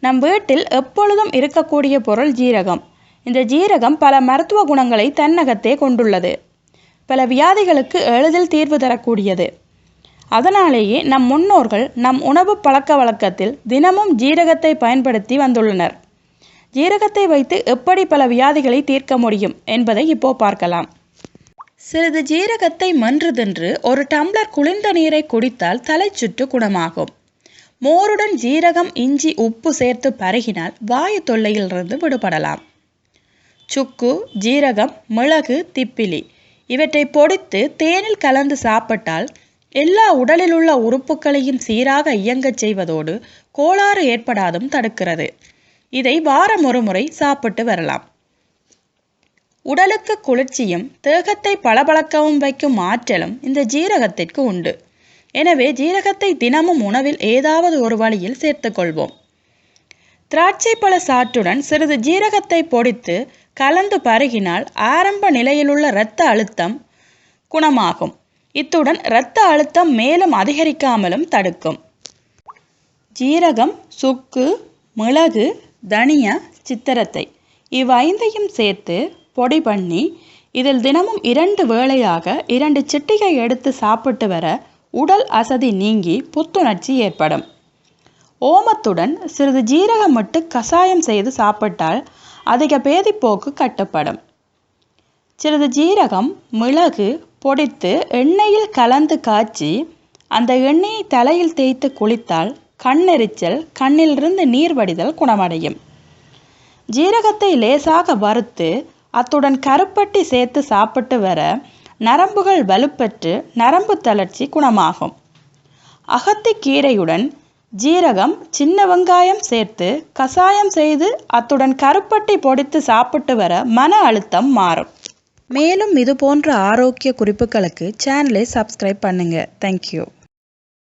நம் வீட்டில் எப்பொழுதும் இருக்கக்கூடிய பொருள் ஜீரகம். இந்த ஜீரகம் பல மருத்துவ குணங்களை தன்னகத்தே கொண்டுள்ளது. பல வியாதிகளுக்கு எளிதில் தீர்வு தரக்கூடியது. அதனாலேயே நம் முன்னோர்கள் நம் உணவு பழக்க வழக்கத்தில் தினமும் ஜீரகத்தை பயன்படுத்தி வந்துள்ளனர். ஜீரகத்தை வைத்து எப்படி பல வியாதிகளை தீர்க்க முடியும் என்பதை இப்போ பார்க்கலாம். சிறிது ஜீரகத்தை மன்று தின்று ஒரு டம்ளர் குளிர்ந்த நீரை குடித்தால் தலைச்சுற்று குணமாகும். மோருடன் ஜீரகம் இஞ்சி உப்பு சேர்த்து பருகினால் வாயு தொல்லையிலிருந்து விடுபடலாம். சுக்கு ஜீரகம் மிளகு திப்பிலி இவற்றை பொடித்து தேனில் கலந்து சாப்பிட்டால் எல்லா உடலில் உள்ள உறுப்புகளையும் சீராக இயங்கச் செய்வதோடு கோளாறு ஏற்படாதும் தடுக்கிறது. இதை வாரம் ஒரு முறை சாப்பிட்டு வரலாம். உடலுக்கு குளிர்ச்சியும் தேகத்தை பளபளக்கவும் வைக்கும் ஆற்றலும் இந்த ஜீரகத்திற்கு உண்டு. எனவே ஜீரகத்தை தினமும் உணவில் ஏதாவது ஒரு வழியில் சேர்த்துக்கொள்வோம். திராட்சை பழ சாற்றுடன் சிறிது ஜீரகத்தை பொடித்து கலந்து பருகினால் ஆரம்ப நிலையிலுள்ள இரத்த அழுத்தம் குணமாகும். இத்துடன் இரத்த அழுத்தம் மேலும் அதிகரிக்காமலும் தடுக்கும். ஜீரகம் சுக்கு மிளகு தனியா சித்திரத்தை இவ்வைந்தையும் சேர்த்து பொடி பண்ணி இதில் தினமும் இரண்டு வேளையாக இரண்டு சிட்டிகை எடுத்து சாப்பிட்டு வர உடல் அசதி நீங்கி புத்துணர்ச்சி ஏற்படும். ஓமத்துடன் சிறிது ஜீரகம் மட்டும் கசாயம் செய்து சாப்பிட்டால் அதிக பேதிப்போக்கு கட்டுப்படும். சிறிது ஜீரகம் மிளகு பொடித்து எண்ணெயில் கலந்து காய்ச்சி அந்த எண்ணெயை தலையில் தேய்த்து குளித்தால் கண்ணெரிச்சல் கண்ணிலிருந்து நீர் வடிதல் குணமடையும். ஜீரகத்தை லேசாக வறுத்து அத்துடன் கருப்பட்டி சேர்த்து சாப்பிட்டு வர நரம்புகள் வலுப்பெற்று நரம்பு தளர்ச்சி குணமாகும். அகத்திக்கீரையுடன் ஜீரகம் சின்ன வெங்காயம் சேர்த்து கசாயம் செய்து அத்துடன் கருப்பட்டி பொடித்து சாப்பிட்டு வர மன அழுத்தம் மாறும். மேலும் இது போன்ற ஆரோக்கிய குறிப்புகளுக்கு சேனலை சப்ஸ்கிரைப் பண்ணுங்கள் தேங்க்யூ